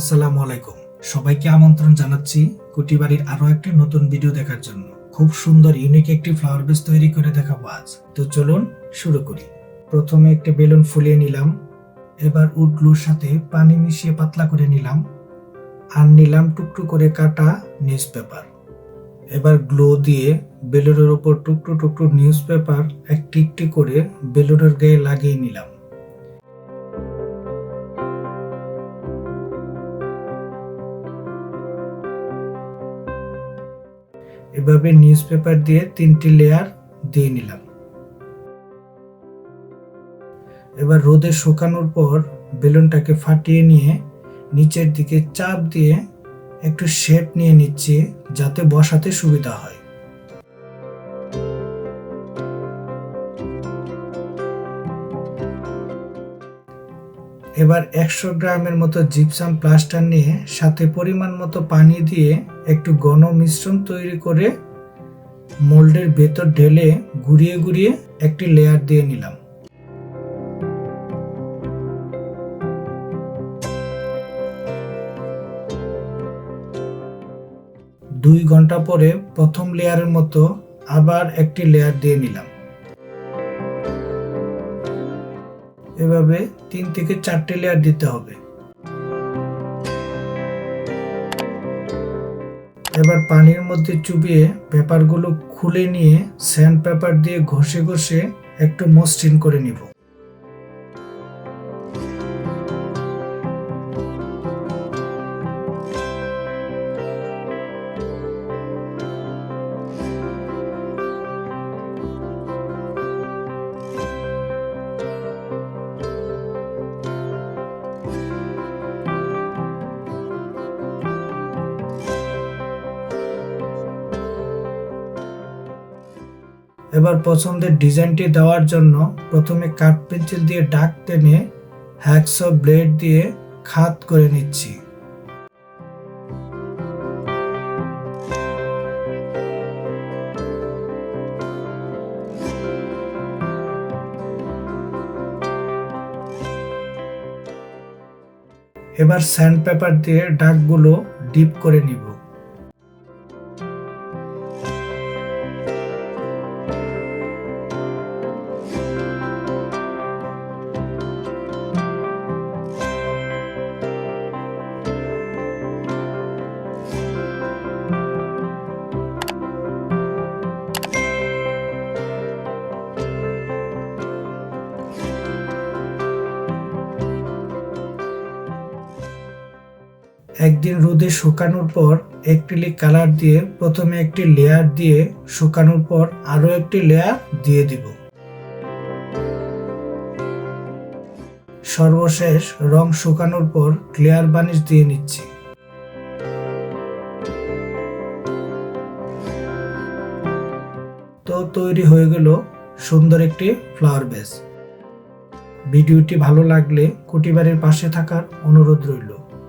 আসসালামু আলাইকুম। সবাইকে আমন্ত্রণ জানাচ্ছি কুটিবাড়ির আরও একটি নতুন ভিডিও দেখার জন্য। খুব সুন্দর ইউনিক একটি ফ্লাওয়ার বেস তৈরি করে দেখাবো আজ। তো চলুন শুরু করি। প্রথমে একটি বেলুন ফুলিয়ে নিলাম। এবার উডগুলোর সাথে পানি মিশিয়ে পাতলা করে নিলাম। আর নিলাম টুকটু করে কাটা নিউজ পেপার এবার গ্লো দিয়ে বেলুনের ওপর টুকরো টুকরো নিউজ পেপার একটি একটি করে বেলুনের গায়ে লাগিয়ে নিলাম। এভাবে নিউজ পেপার দিয়ে তিনটি লেয়ার দিয়ে নিলাম। এবার রোদে শুকানোর পর বেলুনটাকে ফাটিয়ে নিয়ে নিচের দিকে চাপ দিয়ে একটু শেপ নিয়ে নিচ্ছি যাতে বসাতে সুবিধা হয়। এবার একশো গ্রামের মতো জিপসাম প্লাস্টার নিয়ে সাথে পরিমাণ মতো পানি দিয়ে একটু ঘন মিশ্রণ তৈরি করে মোল্ডের ভেতর ঢেলে ঘুরিয়ে ঘুরিয়ে একটি লেয়ার দিয়ে নিলাম। দুই ঘণ্টা পরে প্রথম লেয়ারের মতো আবার একটি লেয়ার দিয়ে নিলাম। এভাবে তিন থেকে চারটি লেয়ার দিতে হবে। এবার পানির মধ্যে চুবিয়ে পেপারগুলো খুলে নিয়ে স্যান্ড পেপার দিয়ে ঘষে ঘষে একটু মসৃণ করে নিব। এবার পছন্দের ডিজাইনটি দেওয়ার জন্য প্রথমে কাঠ পেন্সিল দিয়ে ডাক টেনে হ্যাকসো ব্লেড দিয়ে খাত করে নিচ্ছি। এবার স্যান্ড পেপার দিয়ে ডাকগুলো ডিপ করে নিব। একদিন রোদে শুকানোর পর অ্যাক্রিলিক কালার দিয়ে প্রথমে একটি লেয়ার দিয়ে শুকানোর পর আরও একটি লেয়ার দিয়ে দিব। সর্বশেষ রং শুকানোর পর ক্লিয়ার বানিশ দিয়ে নিচ্ছি। তো তৈরি হয়ে গেল সুন্দর একটি ফ্লাওয়ার বেস ভিডিওটি ভালো লাগলে কুটিবাড়ির পাশে থাকার অনুরোধ রইল।